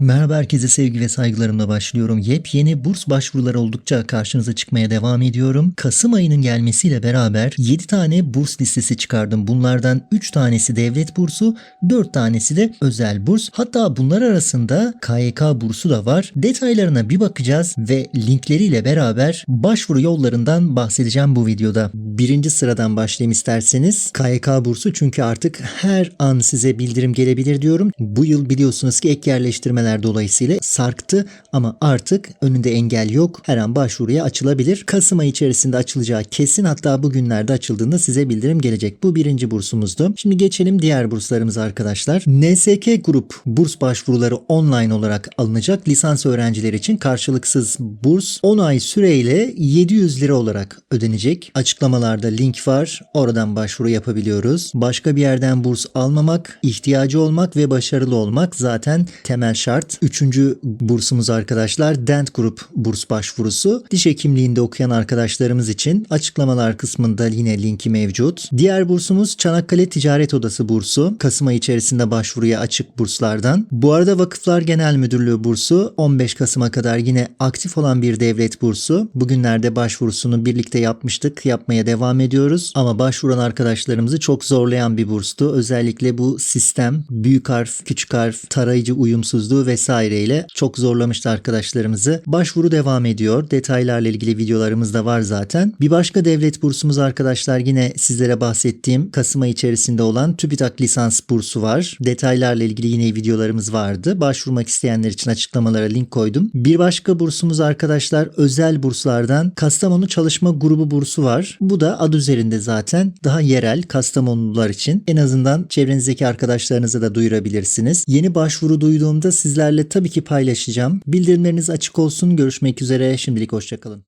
Merhaba herkese sevgi ve saygılarımla başlıyorum. Yepyeni burs başvuruları oldukça karşınıza çıkmaya devam ediyorum. Kasım ayının gelmesiyle beraber 7 tane burs listesi çıkardım. Bunlardan 3 tanesi devlet bursu, 4 tanesi de özel burs. Hatta bunlar arasında KYK bursu da var. Detaylarına bir bakacağız ve linkleriyle beraber başvuru yollarından bahsedeceğim bu videoda. Birinci sıradan başlayayım isterseniz. KYK bursu çünkü artık her an size bildirim gelebilir diyorum. Bu yıl biliyorsunuz ki ek yerleştirmeler dolayısıyla sarktı ama artık önünde engel yok. Her an başvuruya açılabilir. Kasım ayı içerisinde açılacağı kesin hatta bugünlerde açıldığında size bildirim gelecek. Bu birinci bursumuzdu. Şimdi geçelim diğer burslarımıza arkadaşlar. NSK grup burs başvuruları online olarak alınacak. Lisans öğrencileri için karşılıksız burs 10 ay süreyle 700 lira olarak ödenecek. Açıklamalarda link var. Oradan başvuru yapabiliyoruz. Başka bir yerden burs almamak, ihtiyacı olmak ve başarılı olmak zaten temel şart. Üçüncü bursumuz arkadaşlar Dent Grup burs başvurusu. Diş hekimliğinde okuyan arkadaşlarımız için açıklamalar kısmında yine linki mevcut. Diğer bursumuz Çanakkale Ticaret Odası bursu. Kasım ayı içerisinde başvuruya açık burslardan. Bu arada Vakıflar Genel Müdürlüğü bursu 15 Kasım'a kadar yine aktif olan bir devlet bursu. Bugünlerde başvurusunu birlikte yapmıştık. Yapmaya devam ediyoruz. Ama başvuran arkadaşlarımızı çok zorlayan bir burstu. Özellikle bu sistem büyük harf, küçük harf, tarayıcı uyumsuzluğu vesaireyle çok zorlamıştı arkadaşlarımızı. Başvuru devam ediyor. Detaylarla ilgili videolarımız da var zaten. Bir başka devlet bursumuz arkadaşlar yine sizlere bahsettiğim Kasım ayı içerisinde olan TÜBİTAK lisans bursu var. Detaylarla ilgili yine videolarımız vardı. Başvurmak isteyenler için açıklamalara link koydum. Bir başka bursumuz arkadaşlar özel burslardan Kastamonu Çalışma Grubu bursu var. Bu da adı üzerinde zaten daha yerel Kastamonlular için. En azından çevrenizdeki arkadaşlarınıza da duyurabilirsiniz. Yeni başvuru duyduğumda sizlerle tabii ki paylaşacağım. Bildirimleriniz açık olsun. Görüşmek üzere. Şimdilik hoşçakalın.